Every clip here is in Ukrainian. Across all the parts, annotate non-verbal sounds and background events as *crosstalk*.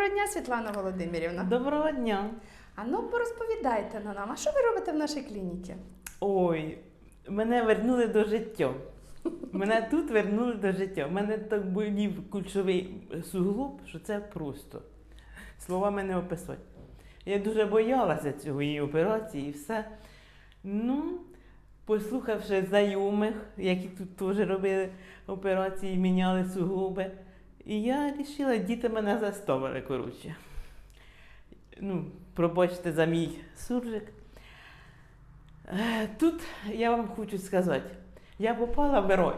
Доброго дня, Світлана Володимирівна. Доброго дня. А ну порозповідайте на нам, а що ви робите в нашій клініці? Ой, мене вернули до життя. Мене тут вернули до життя. У мене так болів кульшовий суглоб, що це просто. Словами не описати. Я дуже боялася цієї операції і все. Ну, послухавши знайомих, які тут теж робили операції, міняли суглоби. І я вирішила, діти мене заставили, коротше. Ну, пробачте за мій суржик. Е, Тут я вам хочу сказати, я попала в рой.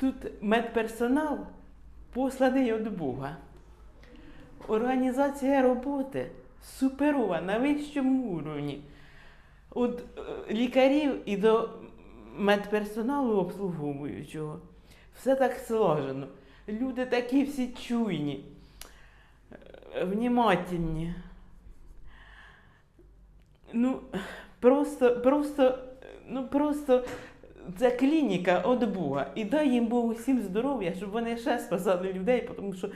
Тут медперсонал посланий від Бога. Організація роботи суперова на вищому уровні. Від е, лікарів і до медперсоналу обслуговуючого. Все так сложено. Люди такі всі чуйні, внімательні. Ну, просто, просто, ну просто це клініка від Бога. І дай їм Бог усім здоров'я, щоб вони ще спасали людей, тому що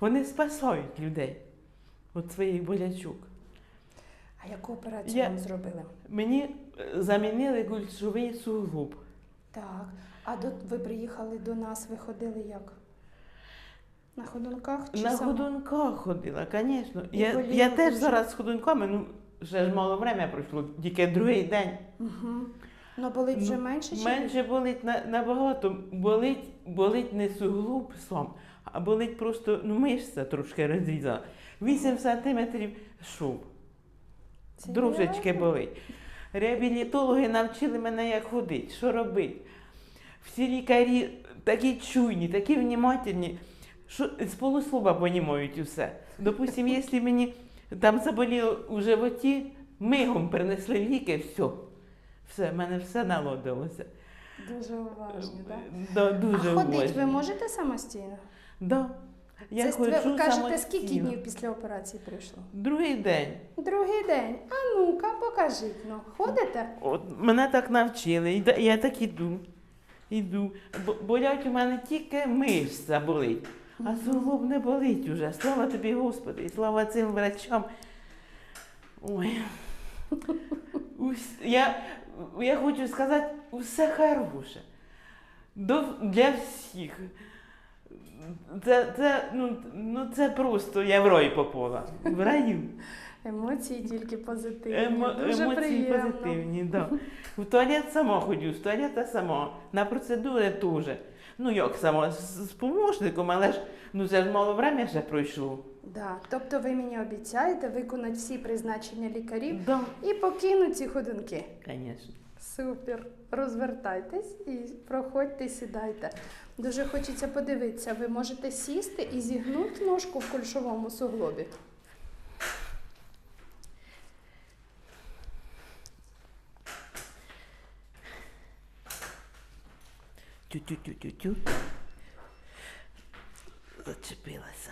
вони спасають людей від своїх болячок. А яку операцію Я- вам зробили? Мені е, замінили кульшовий суглоб. Так. А до ви приїхали до нас, ви ходили як? На ходунках чи На сама? ходунках ходила, звісно. Я, я теж дуже? зараз з ходунками, ну ще ж мало время пройшло, тільки другий день. Угу. Ну болить вже Ну, менше чи Менше болить на, набагато. Болить, болить не суглоб сам, а болить просто ну, мишця трошки розрізала. 8 сантиметрів шов. Це Дружечки реально? болить. Реабілітологи навчили мене, як ходити, що робити. Всі лікарі такі чуйні, такі внімательні, що з полуслова понімають усе. Допустим, якщо мені там заболіло у животі, мигом принесли ліки, все. Все, в мене все наладилося. Дуже уважні, так? Да, дуже а ходить ви можете самостійно? Да. Я Це ходжу ви кажете, скільки днів після операції прийшло? Другий день. Другий день. А ну-ка, покажіть. Ну, ходите? От мене так навчили, я так іду. Іду. Бо- Болять у мене тільки мишця болить, а суглоб не болить уже. Слава тобі, Господи, і слава цим врачам. Ой. Я, я хочу сказати, усе хороше. Для всіх. Це, це, ну, ну, це просто я в рай попала. В раю. Емоції тільки позитивні. Емо, Дуже емоції приємно. позитивні, да. В туалет сама ходю, з туалета сама. На процедури теж. Ну як сама, з, з помощником, але ж ну це ж мало времени ще пройшло. Да. Тобто ви мені обіцяєте виконати всі призначення лікарів Да, і покинути ці ходунки. звісно. Супер. Розвертайтесь і проходьте, сідайте. Дуже хочеться подивитися. Ви можете сісти і зігнути ножку в кульшовому суглобі. Тю-тю-тю-тю-тю. Зачепилася.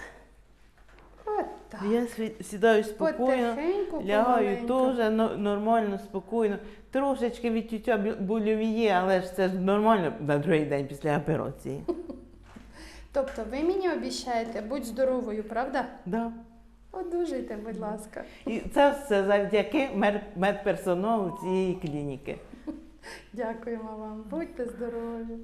От так. Я сві- сідаю спокійно, Потихеньку, лягаю помаленьку. теж но- нормально, спокійно. Трошечки відчуття є, але ж це ж нормально на другий день після операції. *laughs* Тобто ви мені обіцяєте, будь здоровою, правда? Да. Одужуйте, будь ласка. І це все завдяки мер- медперсоналу цієї клініки. *laughs* Дякуємо вам. Будьте здорові.